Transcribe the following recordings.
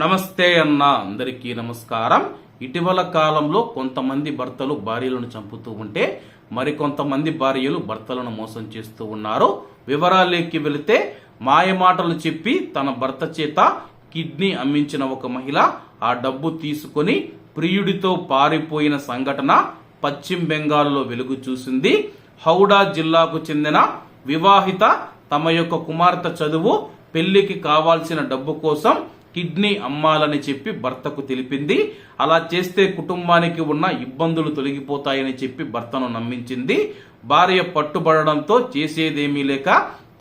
నమస్తే అన్న అందరికీ నమస్కారం. ఇటీవల కాలంలో కొంతమంది భర్తలు భార్యలను చంపుతూ ఉంటే మరికొంతమంది భార్యలు భర్తలను మోసం చేస్తూ ఉన్నారు. వివరాలేకి వెళితే మాయమాటలు చెప్పి తన భర్త చేత కిడ్నీ అమ్మించిన ఒక మహిళ ఆ డబ్బు తీసుకొని ప్రియుడితో పారిపోయిన సంఘటన పశ్చిమ బెంగాల్లో వెలుగు చూసింది. హౌడా జిల్లాకు చెందిన వివాహిత తమ యొక్క కుమార్తె చదువు పెళ్ళికి కావాల్సిన డబ్బు కోసం కిడ్నీ అమ్మాలని చెప్పి భర్తకు తెలిపింది. అలా చేస్తే కుటుంబానికి ఉన్న ఇబ్బందులు తొలగిపోతాయని చెప్పి భర్తను నమ్మించింది. భార్య పట్టుబడడంతో చేసేదేమీ లేక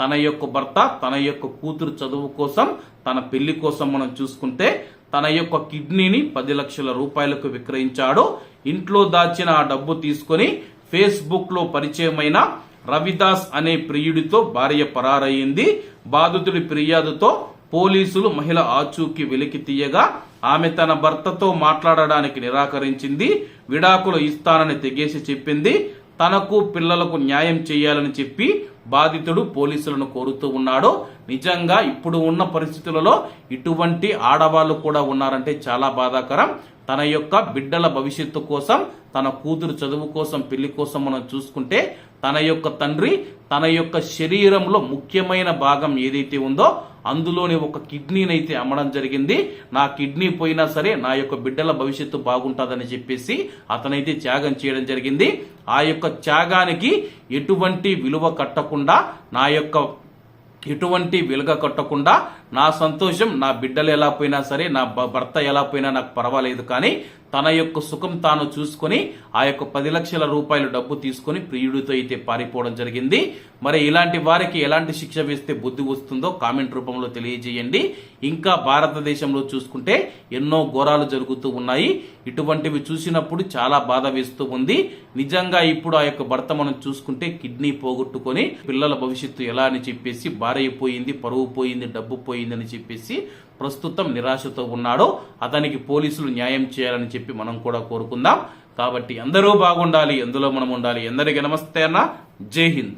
తన యొక్క భర్త తన యొక్క కూతురు చదువు కోసం తన పెళ్ళి కోసం మనం చూసుకుంటే తన యొక్క కిడ్నీని పది లక్షల రూపాయలకు విక్రయించాడు. ఇంట్లో దాచిన ఆ డబ్బు తీసుకొని ఫేస్బుక్లో పరిచయమైన రవిదాస్ అనే ప్రియుడితో భార్య పరారయ్యింది బాధితుడి ఫిర్యాదుతో పోలీసులు మహిళ ఆచూకీ వెలికి తీయగా ఆమె తన భర్తతో మాట్లాడడానికి నిరాకరించింది. విడాకులు ఇస్తానని తెగేసి చెప్పింది. తనకు పిల్లలకు న్యాయం చేయాలని చెప్పి బాధితుడు పోలీసులను కోరుతూ ఉన్నాడు. నిజంగా ఇప్పుడు ఉన్న పరిస్థితులలో ఇటువంటి ఆడవాళ్ళు కూడా ఉన్నారంటే చాలా బాధాకరం. తన యొక్క బిడ్డల భవిష్యత్తు కోసం తన కూతురు చదువు కోసం పెళ్ళి కోసం మనం చూసుకుంటే తన యొక్క తండ్రి తన యొక్క శరీరంలో ముఖ్యమైన భాగం ఏదైతే ఉందో అందులోని ఒక కిడ్నీనైతే అమ్మడం జరిగింది. నా కిడ్నీ పోయినా సరే నా యొక్క బిడ్డల భవిష్యత్తు బాగుంటుందని చెప్పేసి అతనైతే త్యాగం చేయడం జరిగింది. ఆ యొక్క త్యాగానికి ఎటువంటి విలువ కట్టకుండా నా యొక్క ఎటువంటి వెలుగ కట్టకుండా నా సంతోషం నా బిడ్డలు ఎలా పోయినా సరే నా భ- భర్త ఎలా పోయినా నాకు పర్వాలేదు కానీ తన యొక్క సుఖం తాను చూసుకొని ఆ యొక్క పది లక్షల రూపాయలు డబ్బు తీసుకొని ప్రియుడితో అయితే పారిపోవడం జరిగింది. మరి ఇలాంటి వారికి ఎలాంటి శిక్ష వేస్తే బుద్ధి వస్తుందో కామెంట్ రూపంలో తెలియజేయండి. ఇంకా భారతదేశంలో చూసుకుంటే ఎన్నో ఘోరాలు జరుగుతూ ఉన్నాయి. ఇటువంటివి చూసినప్పుడు చాలా బాధ వేస్తూ ఉంది. నిజంగా ఇప్పుడు ఆ యొక్క భర్త మనం చూసుకుంటే కిడ్నీ పోగొట్టుకొని పిల్లల భవిష్యత్తు ఎలా అని చెప్పేసి భార్య పోయింది పరువు పోయింది డబ్బు పోయింది అని చెప్పేసి ప్రస్తుతం నిరాశతో ఉన్నాడో అతనికి పోలీసులు న్యాయం చేయాలని చెప్పి మనం కూడా కోరుకుందాం. కాబట్టి అందరూ బాగుండాలి ఎందులో మనం ఉండాలి? ఎందరికీ నమస్తే అన్న. జై హింద్.